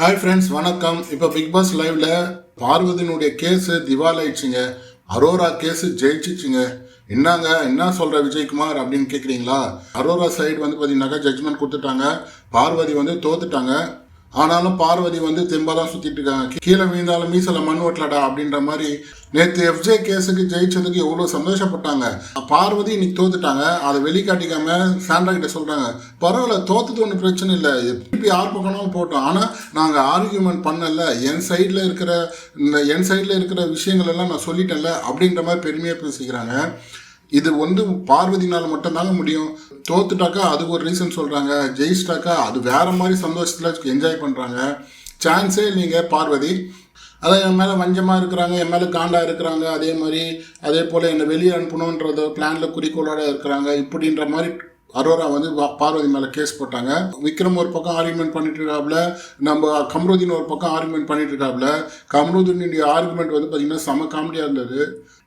Hi friends வணக்கம். இப்போ Bigg Boss லைவ்ல பார்வதியினுடைய கேஸு திவாலாயிடுச்சுங்க அரோரா கேஸு ஜெயிச்சிச்சுங்க. என்னங்க? என்ன சொல்கிற விஜயகுமார் அப்படின்னு கேட்குறீங்களா அரோரா சைடு வந்து பார்த்தீங்கன்னாக்கா ஜட்ஜ்மெண்ட் கொடுத்துட்டாங்க. பார்வதி வந்து தோத்துட்டாங்க. ஆனாலும் பார்வதி வந்து தெம்பா தான் இருக்காங்க. கீழே விழுந்தாலும் மீசல மண் ஓட்டலடா அப்படின்ற மாதிரி நேற்று எஃப்ஜே கேஸுக்கு ஜெயிச்சதுக்கு எவ்வளோ சந்தோஷப்பட்டாங்க. பார்வதி இன்னைக்கு தோத்துட்டாங்க. அதை வெளிக்காட்டிக்காம சாண்டா கிட்ட சொல்கிறாங்க பரவாயில்ல தோத்துட்டு ஒன்றும் பிரச்சனை இல்லை. திருப்பி யார் பக்கம்னாலும் போட்டோம். ஆனால் நாங்கள் ஆர்கியூமெண்ட் பண்ணல. என் சைடில் இருக்கிற இந்த என் சைடில் இருக்கிற விஷயங்கள் எல்லாம் நான் சொல்லிட்டேன்ல அப்படின்ற மாதிரி பெருமையாக பேசிக்கிறாங்க. இது வந்து பார்வதினால் மட்டும்தாங்க முடியும். தோத்துட்டாக்கா அது ஒரு ரீசன் சொல்கிறாங்க ஜெயிச்சிட்டாக்கா அது வேற மாதிரி சந்தோஷத்தில் என்ஜாய் பண்ணுறாங்க சான்ஸே இல்லைங்க பார்வதி. அதான் என் மேலே வஞ்சமாக இருக்கிறாங்க என் மேலே காண்டாக இருக்கிறாங்க. அதே மாதிரி அதே போல் என்னை வெளியே அனுப்பணுன்றத பிளானில் குறிக்கோளோட இருக்கிறாங்க. இப்படின்ற மாதிரி அரோரா வந்து பார்வதி மேலே கேஸ் போட்டாங்க. விக்ரம் ஒரு பக்கம் ஆர்குமெண்ட் பண்ணிட்டு இருக்காப்புல நம்ம கம்ருதீன் ஒரு பக்கம் ஆர்குமெண்ட் பண்ணிட்டு இருக்காப்புல கம்ருதீனுடைய ஆர்குமெண்ட் வந்து பார்த்தீங்கன்னா செம காமெடியாக இருந்தது.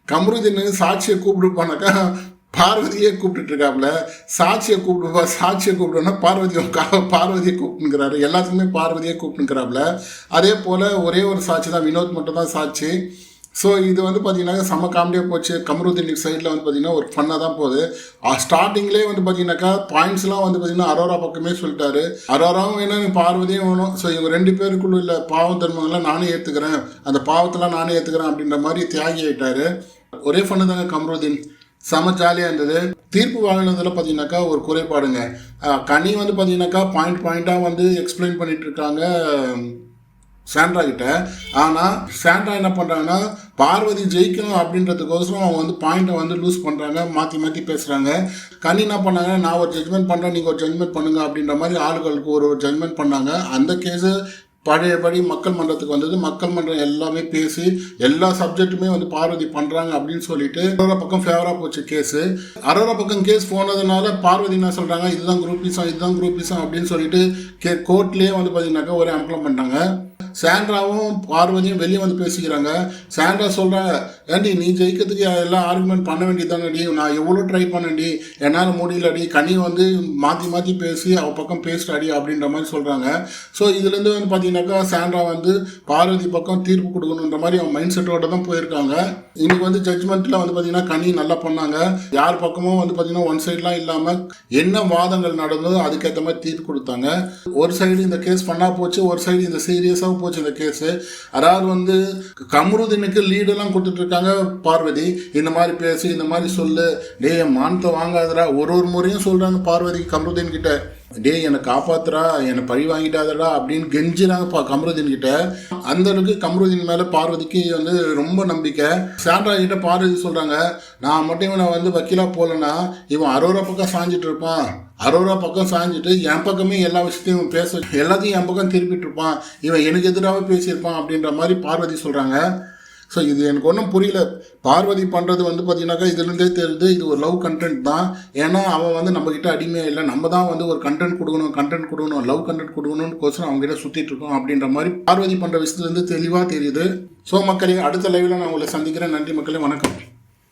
கம்ருதீன் சாட்சியை கூப்பிடுப்பானாக்கா பார்வதியே கூப்பிட்டுட்டு இருக்காப்புல சாட்சியை கூப்பிடுவா சாட்சியை கூப்பிடுவோன்னா பார்வதி பார்வதியை கூப்பிட்டுங்கிறாரு எல்லாத்துக்குமே பார்வதியே கூப்பிட்டுங்கிறாப்புல அதே போல் ஒரே ஒரு சாட்சி தான் வினோத் மட்டும் தான் சாட்சி. ஸோ இது வந்து பார்த்தீங்கன்னா செம்ம காமெடியாக போச்சு. கமருதீன் சைடில் வந்து பார்த்தீங்கன்னா ஒரு ஃபன்னாக தான் போகுது. ஸ்டார்டிங்லேயே வந்து பார்த்தீங்கன்னாக்கா பாயிண்ட்ஸ்லாம் வந்து பார்த்தீங்கன்னா அரோரா பக்கமே சொல்லிட்டாரு. அரோராவும் வேணும் பார்வதியும் வேணும். ஸோ இவங்க ரெண்டு பேருக்குள்ள உள்ள பாவ தர்மங்கள்லாம் நானே ஏற்றுக்கிறேன் அந்த பாவத்தெல்லாம் நானே ஏற்றுக்கிறேன் அப்படின்ற மாதிரி தியாகி ஆயிட்டாரு. ஒரே ஃபன்னு தாங்க கமருதீன். செம ஜாலியாக இருந்தது. தீர்ப்பு வாங்கினதில் பார்த்தீங்கன்னாக்கா ஒரு குறைபாடுங்க. கனி வந்து பார்த்தீங்கன்னாக்கா பாயிண்ட் பாயிண்ட்டாக வந்து எக்ஸ்பிளைன் பண்ணிகிட்ருக்காங்க இருக்காங்க. சாண்ட்ரா கிட்ட. ஆனால் சாண்ட்ரா என்ன பண்ணுறாங்கன்னா பார்வதி ஜெயிக்கணும் அப்படின்றதுக்கோசரம் அவங்க வந்து பாயிண்ட்டை வந்து லூஸ் பண்ணுறாங்க மாற்றி மாற்றி பேசுகிறாங்க கனி என்ன பண்ணாங்க நான் ஒரு ஜட்மெண்ட் பண்ணுறேன் நீங்கள் ஒரு ஜட்மெண்ட் பண்ணுங்க அப்படின்ற மாதிரி ஆளுகளுக்கு ஒரு ஒரு ஜட்மெண்ட் பண்ணாங்க. அந்த கேஸு பழையபடி மக்கள் மன்றத்துக்கு வந்தது. மக்கள் மன்றம் எல்லாமே பேசி எல்லா சப்ஜெக்ட்டுமே வந்து பார்வதி பண்ணுறாங்க அப்படின்னு சொல்லிட்டு அரோரா பக்கம் ஃபேவராக போச்சு கேஸு அரோரா பக்கம் கேஸ் போனதுனால பார்வதி என்ன சொல்கிறாங்க இதுதான் குரூப்பிசம் இதுதான் குரூப்பிசம் அப்படின்னு சொல்லிட்டு கே கோர்ட்லேயே வந்து பார்த்தீங்கன்னாக்கா ஒரு அம்ப்ளம் பண்ணிட்டாங்க. சாண்ட்ராவும் பார்வதியும் வெளியே வந்து பேசிக்கிறாங்க. சாண்ட்ரா சொல்கிற ஏண்டி நீ ஜெயிக்கிறதுக்கு எல்லாம் ஆர்குமெண்ட் பண்ண வேண்டியதானடி நான் எவ்வளோ ட்ரை பண்ணேன்டி என்னால் முடியலடி. கனி வந்து மாற்றி மாற்றி பேசி அவ பக்கம் பேசிட்டாடி அப்படின்ற மாதிரி சொல்கிறாங்க ஸோ இதுலேருந்து வந்து பார்த்தீங்கன்னாக்கா சாண்ட்ரா வந்து பார்வதி பக்கம் தீர்ப்பு கொடுக்கணுன்ற மாதிரி அவன் மைண்ட் செட்டோட தான் போயிருக்காங்க. இன்னைக்கு வந்து ஜட்ஜ்மெண்ட்டில் வந்து பார்த்தீங்கன்னா கனி நல்லா பண்ணாங்க. யார் பக்கமும் வந்து பார்த்தீங்கன்னா ஒன் சைட்லாம் இல்லாமல் என்ன வாதங்கள் நடந்ததோ அதுக்கேற்ற மாதிரி தீர்ப்பு கொடுத்தாங்க. ஒரு சைடு இந்த கேஸ் பண்ணா போச்சு ஒரு சைடு இந்த சீரியஸாக போச்சு இந்த கேஸு. அதாவது வந்து கமருதீனுக்கு லீடெல்லாம் கொடுத்துட்டு இருக்காங்க பார்வதி. இந்த மாதிரி பேசி இந்த மாதிரி சொல்லு. டேய் மானத்தை வாங்காதடா. ஒரு ஒரு முறையும் சொல்கிறாங்க பார்வதி கமருதீன் கிட்ட டேய் என்னை காப்பாத்துறா என்னை பழி வாங்கிட்டாதடா அப்படின்னு கெஞ்சினாங்க பா கமருதீன் கிட்ட. அந்த அளவுக்கு கமருதீன் மேலே பார்வதிக்கு வந்து ரொம்ப நம்பிக்கை. சாண்டா கிட்ட பார்வதி சொல்கிறாங்க நான் மட்டும் இவனை வந்து வக்கீலா போகலன்னா இவன் அரோரா பக்கம் சாஞ்சிட்டு இருப்பான். அரோரா பக்கம் சாஞ்சிட்டு என் பக்கமே எல்லா விஷயத்தையும் பேச எல்லாத்தையும் என் பக்கம் திருப்பிட்டு இருப்பான். இவன் எனக்கு எதிராக பேசியிருப்பான் அப்படின்ற மாதிரி பார்வதி சொல்கிறாங்க ஸோ இது எனக்கு ஒன்றும் புரியல. பார்வதி பண்ணுறது வந்து பார்த்தீங்கன்னாக்கா இதுலேருந்தே தெரியுது இது ஒரு லவ் கண்டென்ட் தான். ஏன்னா அவன் வந்து நம்மக்கிட்ட அடிமையாக இல்லை. நம்ம தான் வந்து ஒரு கண்டென்ட் கொடுக்கணும் கண்டென்ட் கொடுக்கணும் லவ் கண்டென்ட் கொடுக்கணும்னு கோசரம் அவங்ககிட்ட சுற்றிட்டு இருக்கோம் அப்படின்ற மாதிரி பார்வதி பண்ணுற விஷயத்துலேருந்து தெளிவாக தெரியுது. ஸோ மக்களே அடுத்த லைவில் நான் உங்களை சந்திக்கிறேன். நன்றி மக்களே வணக்கம்.